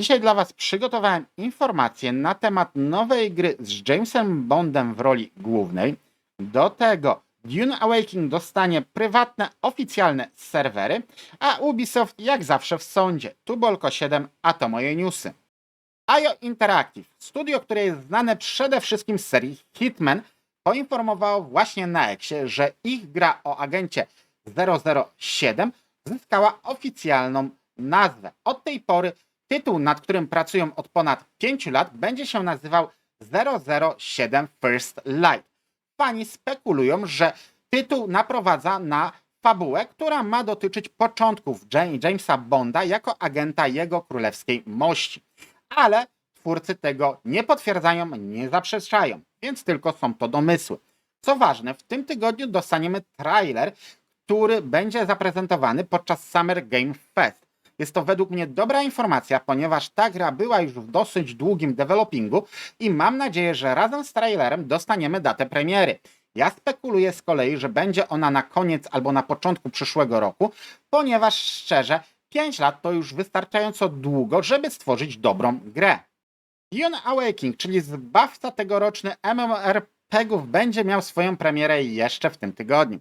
Dzisiaj dla Was przygotowałem informacje na temat nowej gry z Jamesem Bondem w roli głównej. Do tego Dune Awakening dostanie prywatne, oficjalne serwery, a Ubisoft jak zawsze w sądzie. Tubolko 7, a to moje newsy. IO Interactive, studio, które jest znane przede wszystkim z serii Hitman, poinformowało właśnie na Exie, że ich gra o agencie 007 zyskała oficjalną nazwę. Od tej pory tytuł, nad którym pracują od ponad 5 lat, będzie się nazywał 007 First Light. Fani spekulują, że tytuł naprowadza na fabułę, która ma dotyczyć początków Jam- Jamesa Bonda jako agenta jego królewskiej mości. Ale twórcy tego nie potwierdzają, nie zaprzeczają, więc tylko są to domysły. Co ważne, w tym tygodniu dostaniemy trailer, który będzie zaprezentowany podczas Summer Game Fest. Jest to według mnie dobra informacja, ponieważ ta gra była już w dosyć długim developingu i mam nadzieję, że razem z trailerem dostaniemy datę premiery. Ja spekuluję z kolei, że będzie ona na koniec albo na początku przyszłego roku, ponieważ szczerze, 5 lat to już wystarczająco długo, żeby stworzyć dobrą grę. Dune Awakening, czyli zbawca tegoroczny MMORPGów, będzie miał swoją premierę jeszcze w tym tygodniu.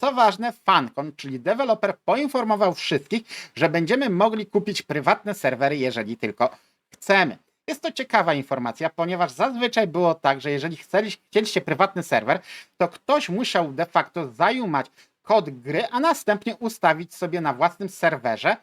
Co ważne, Fancon, czyli deweloper, poinformował wszystkich, że będziemy mogli kupić prywatne serwery, jeżeli tylko chcemy. Jest to ciekawa informacja, ponieważ zazwyczaj było tak, że jeżeli chcieli, chcieliście prywatny serwer, to ktoś musiał de facto zajumać kod gry, a następnie ustawić sobie na własnym serwerze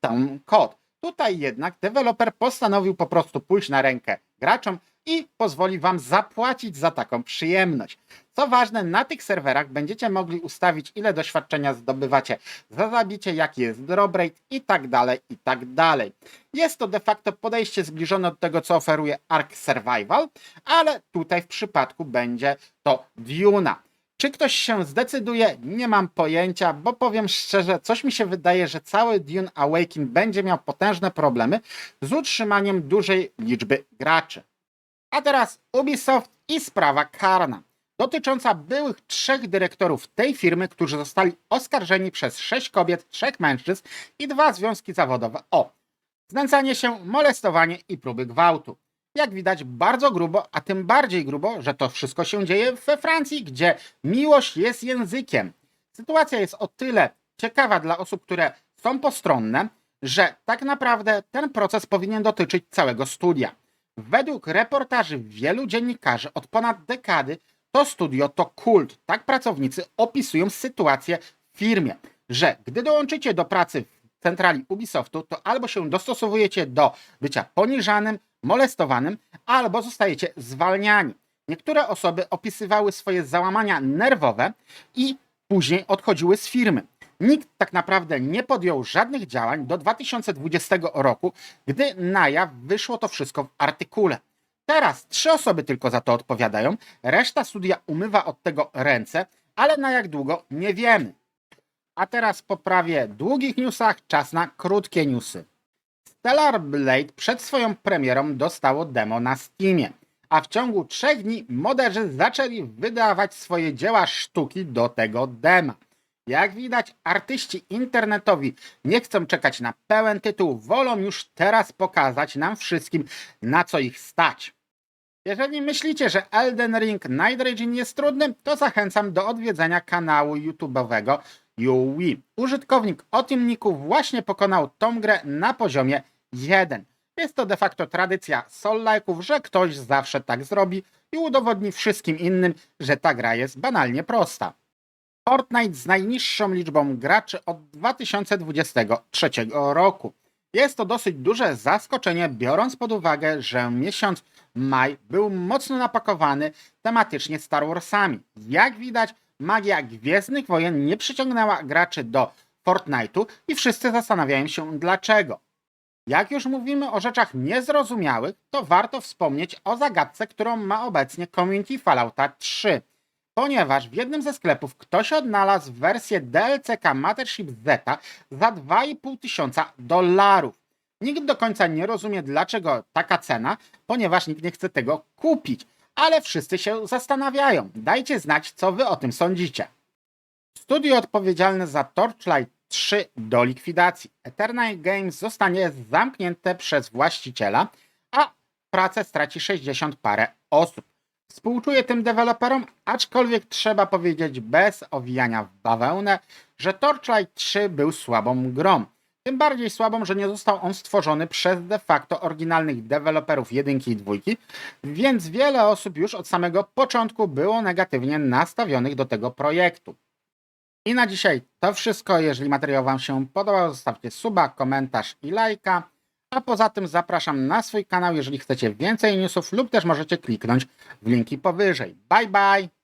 ten kod. Tutaj jednak deweloper postanowił po prostu pójść na rękę graczom i pozwoli wam zapłacić za taką przyjemność. Co ważne, na tych serwerach będziecie mogli ustawić, ile doświadczenia zdobywacie za zabicie, jaki jest drop rate i tak dalej, i tak dalej. Jest to de facto podejście zbliżone do tego, co oferuje Ark Survival, ale tutaj w przypadku będzie to Duna. Czy ktoś się zdecyduje? Nie mam pojęcia, bo powiem szczerze, coś mi się wydaje, że cały Dune Awakening będzie miał potężne problemy z utrzymaniem dużej liczby graczy. A teraz Ubisoft i sprawa karna, dotycząca byłych trzech dyrektorów tej firmy, którzy zostali oskarżeni przez sześć kobiet, trzech mężczyzn i dwa związki zawodowe o znęcanie się, molestowanie i próby gwałtu. Jak widać, bardzo grubo, a tym bardziej grubo, że to wszystko się dzieje we Francji, gdzie miłość jest językiem. Sytuacja jest o tyle ciekawa dla osób, które są postronne, że tak naprawdę ten proces powinien dotyczyć całego studia. Według reportaży wielu dziennikarzy od ponad dekady to studio to kult. Tak pracownicy opisują sytuację w firmie, że gdy dołączycie do pracy w centrali Ubisoftu, to albo się dostosowujecie do bycia poniżanym, molestowanym, albo zostajecie zwalniani. Niektóre osoby opisywały swoje załamania nerwowe i później odchodziły z firmy. Nikt tak naprawdę nie podjął żadnych działań do 2020 roku, gdy na jaw wyszło to wszystko w artykule. Teraz trzy osoby tylko za to odpowiadają, reszta studia umywa od tego ręce, ale na jak długo nie wiemy. A teraz po prawie długich newsach czas na krótkie newsy. Stellar Blade przed swoją premierą dostało demo na Steamie, a w ciągu trzech dni moderzy zaczęli wydawać swoje dzieła sztuki do tego dema. Jak widać, artyści internetowi nie chcą czekać na pełen tytuł, wolą już teraz pokazać nam wszystkim, na co ich stać. Jeżeli myślicie, że Elden Ring Night Raging jest trudny, to zachęcam do odwiedzenia kanału YouTube'owego YouWi. Użytkownik o tym niku właśnie pokonał tą grę na poziomie 1. Jest to de facto tradycja soul-like'ów, że ktoś zawsze tak zrobi i udowodni wszystkim innym, że ta gra jest banalnie prosta. Fortnite z najniższą liczbą graczy od 2023 roku. Jest to dosyć duże zaskoczenie, biorąc pod uwagę, że miesiąc maj był mocno napakowany tematycznie Star Warsami. Jak widać, magia Gwiezdnych Wojen nie przyciągnęła graczy do Fortnite'u i wszyscy zastanawiają się dlaczego. Jak już mówimy o rzeczach niezrozumiałych, to warto wspomnieć o zagadce, którą ma obecnie community Fallouta 3. Ponieważ w jednym ze sklepów ktoś odnalazł wersję DLCK Mothership Zeta za 2,5 tysiąca dolarów. Nikt do końca nie rozumie dlaczego taka cena, ponieważ nikt nie chce tego kupić. Ale wszyscy się zastanawiają. Dajcie znać, co wy o tym sądzicie. Studio odpowiedzialne za Torchlight 3 do likwidacji. Eternal Games zostanie zamknięte przez właściciela, a pracę straci 60 parę osób. Współczuję tym deweloperom, aczkolwiek trzeba powiedzieć bez owijania w bawełnę, że Torchlight 3 był słabą grą. Tym bardziej słabą, że nie został on stworzony przez de facto oryginalnych deweloperów jedynki i dwójki, więc wiele osób już od samego początku było negatywnie nastawionych do tego projektu. I na dzisiaj to wszystko. Jeżeli materiał Wam się podobał, zostawcie suba, komentarz i lajka. A poza tym zapraszam na swój kanał, jeżeli chcecie więcej newsów lub też możecie kliknąć w linki powyżej. Bye bye!